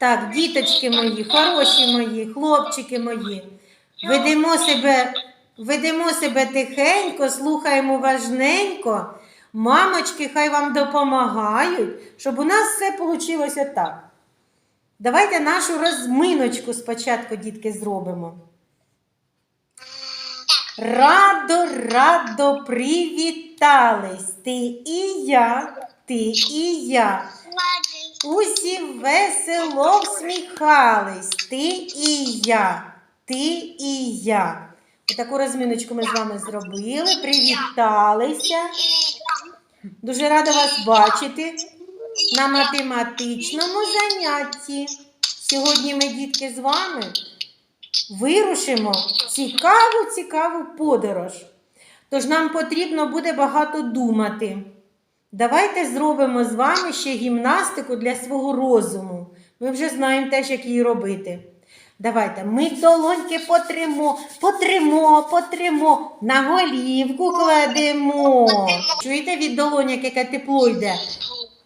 Так, діточки мої, хороші мої, хлопчики мої. Ведемо себе, ведемо себе тихенько, слухаємо важненько. Мамочки, хай вам допомагають, щоб у нас все вийшло так. Давайте нашу розминочку спочатку, дітки, зробимо. Радо, радо привітались. Ти і я, ти і я. Усі весело всміхались. Ти і я, ти і я. Таку розминочку ми з вами зробили, привіталися. Дуже рада вас бачити на математичному занятті. Сьогодні ми, дітки, з вами вирушимо цікаву, цікаву подорож. Тож нам потрібно буде багато думати. Давайте зробимо з вами ще гімнастику для свого розуму. Ми вже знаємо теж, як її робити. Давайте ми долоньки потримо, потримо, потримо, на голівку кладемо. Чуєте від долоняк, яке тепло йде?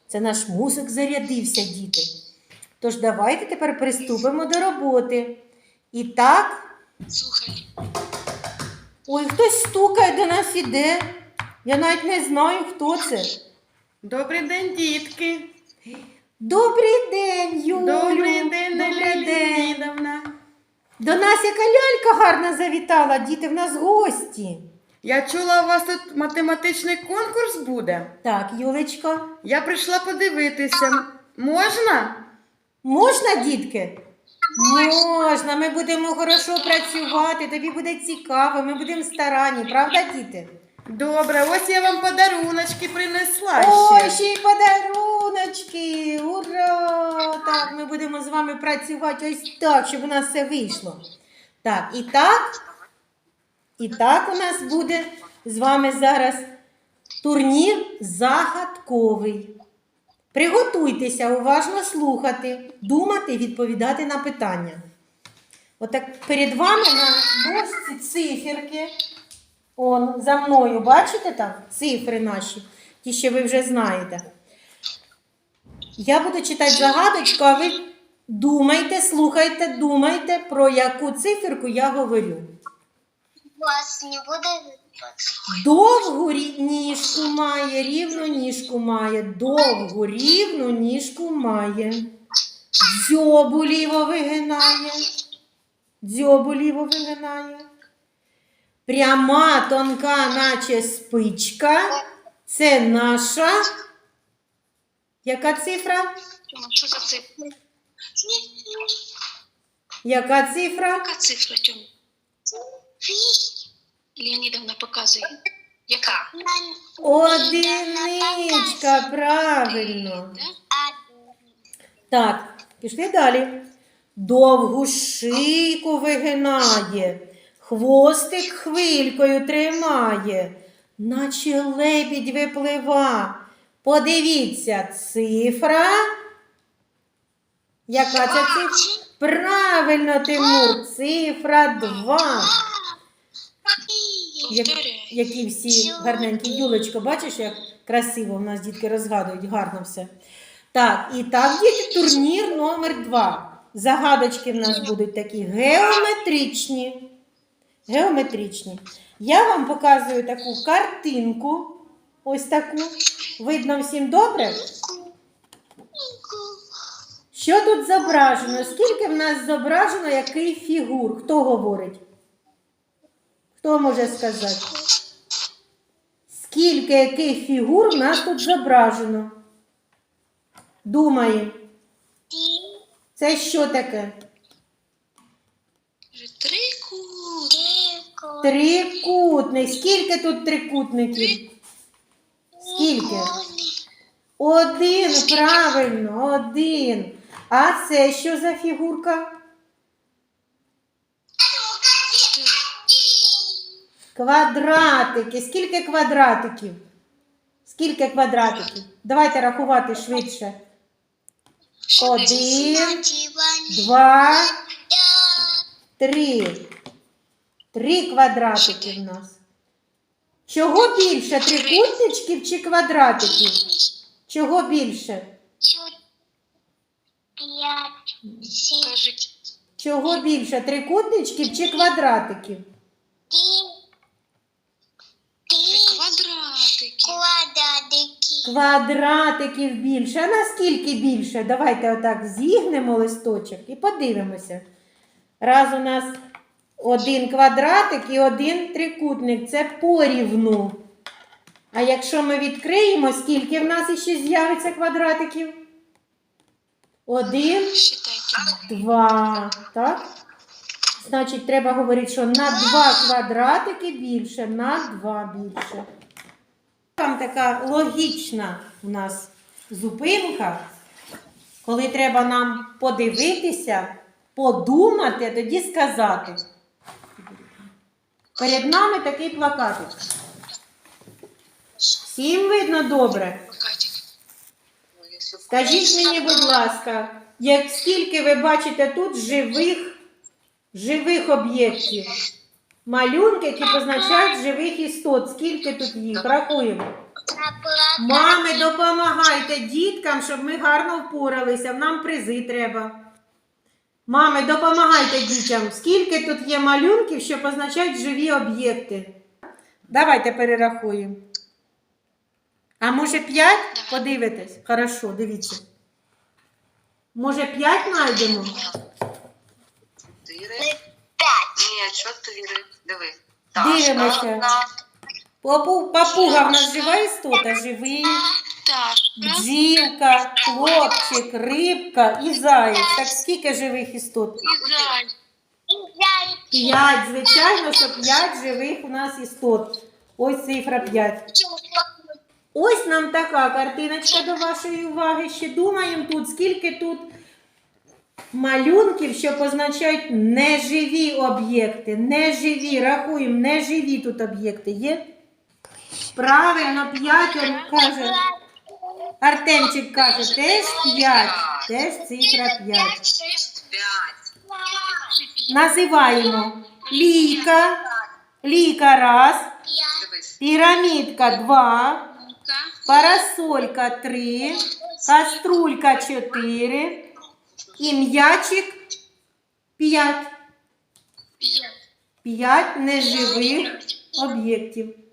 Це наш мозок зарядився, діти. Тож давайте тепер приступимо до роботи. І так, Слухай, ой, хтось стукає до нас іде. Я навіть не знаю, хто це. Добрий день, дітки. Добрий день, Юлю. Добрий день, Добрий день. Леонідовна. До нас яка лялька гарна завітала, діти, в нас гості. Я чула, у вас тут математичний конкурс буде. Так, Юлечко, Я прийшла подивитися. Можна? можна, дітки? Можна, ми будемо хорошо працювати, тобі буде цікаво, ми будемо старанні, правда, діти? Добре, ось я вам подаруночки принесла Ой, ще. ще й подаруночки! Ура! Так, ми будемо з вами працювати ось так, щоб у нас все вийшло. Так, і так, і так у нас буде з вами зараз турнір загадковий. Приготуйтеся уважно слухати, думати, відповідати на питання. Отак перед вами на дошці циферки. Он за мною, бачите там цифри наші, ті, що ви вже знаєте. Я буду читати загадочку, а ви думайте, слухайте, думайте, про яку циферку я говорю. вас не буде Довгу ніжку має, рівну ніжку має, довгу рівну ніжку має. Дзьобу ліво вигинає. Дзьобу ліво вигинає. Пряма, тонка, наче спичка. Це наша. Яка цифра? Що за цифра? Яка цифра? Яка цифра, Тьома? Леонідовна показує. Яка? Одиничка, правильно. Так, пішли далі. Довгу шийку вигинає, хвостик хвилькою тримає, наче лебідь виплива. Подивіться, цифра. Яка це цифра? Правильно, Тимур, цифра 2. Як, які всі гарненькі. Юлечко, бачиш, як красиво у нас дітки розгадують, гарно все. Так, і так, діти, турнір номер два. Загадочки в нас будуть такі геометричні. Геометричні. Я вам показую таку картинку. Ось таку. Видно всім добре? Що тут зображено? Скільки в нас зображено який фігур? Хто говорить? Хто може сказати? Скільки яких фігур в нас тут зображено? Думає. Це що таке? Вже Три кут. Трикутник. Скільки тут трикутників? Скільки? Один, правильно, один. А це що за фігурка? Квадратики. Скільки квадратиків? Скільки квадратиків? Давайте рахувати швидше. Один, два, три. Три квадратики в нас. Чого більше? Трикутничків чи квадратиків? Чого більше? П'ять. Чого більше? Трикутничків чи квадратиків? Квадратики. Квадратиків більше. А наскільки більше? Давайте отак зігнемо листочок і подивимося. Раз у нас один квадратик і один трикутник. Це порівну. А якщо ми відкриємо, скільки в нас іще з'явиться квадратиків? Один, два. Так? Значить, треба говорити, що на два квадратики більше, на два більше. Там така логічна у нас зупинка, коли треба нам подивитися, подумати, тоді сказати. Перед нами такий плакатик. Всім видно добре. Скажіть мені, будь ласка, як скільки ви бачите тут живих, живих об'єктів? Малюнки, які позначають живих істот. Скільки тут їх? Рахуємо. Мами, допомагайте діткам, щоб ми гарно впоралися. Нам призи треба. Мами, допомагайте дітям. Скільки тут є малюнків, що позначають живі об'єкти? Давайте перерахуємо. А може п'ять? Подивитесь. Хорошо, дивіться. Може п'ять знайдемо? Чотири. Ні, чотири. Диви. Дивимося. Папуга в нас жива істота, живий. Бджілка, хлопчик, рибка і заєць. Так скільки живих істот? П'ять, звичайно, що п'ять живих у нас істот. Ось цифра п'ять. Ось нам така картиночка до вашої уваги. Ще думаємо тут, скільки тут малюнків, що позначають неживі об'єкти. Неживі, рахуємо, неживі тут об'єкти є. Правильно, п'ять, каже. Артемчик каже, теж п'ять, теж цифра п'ять. П'ять. Називаємо лійка, лійка раз, пірамідка два, парасолька три, каструлька чотири і м'ячик. П'ять. П'ять неживих об'єктів.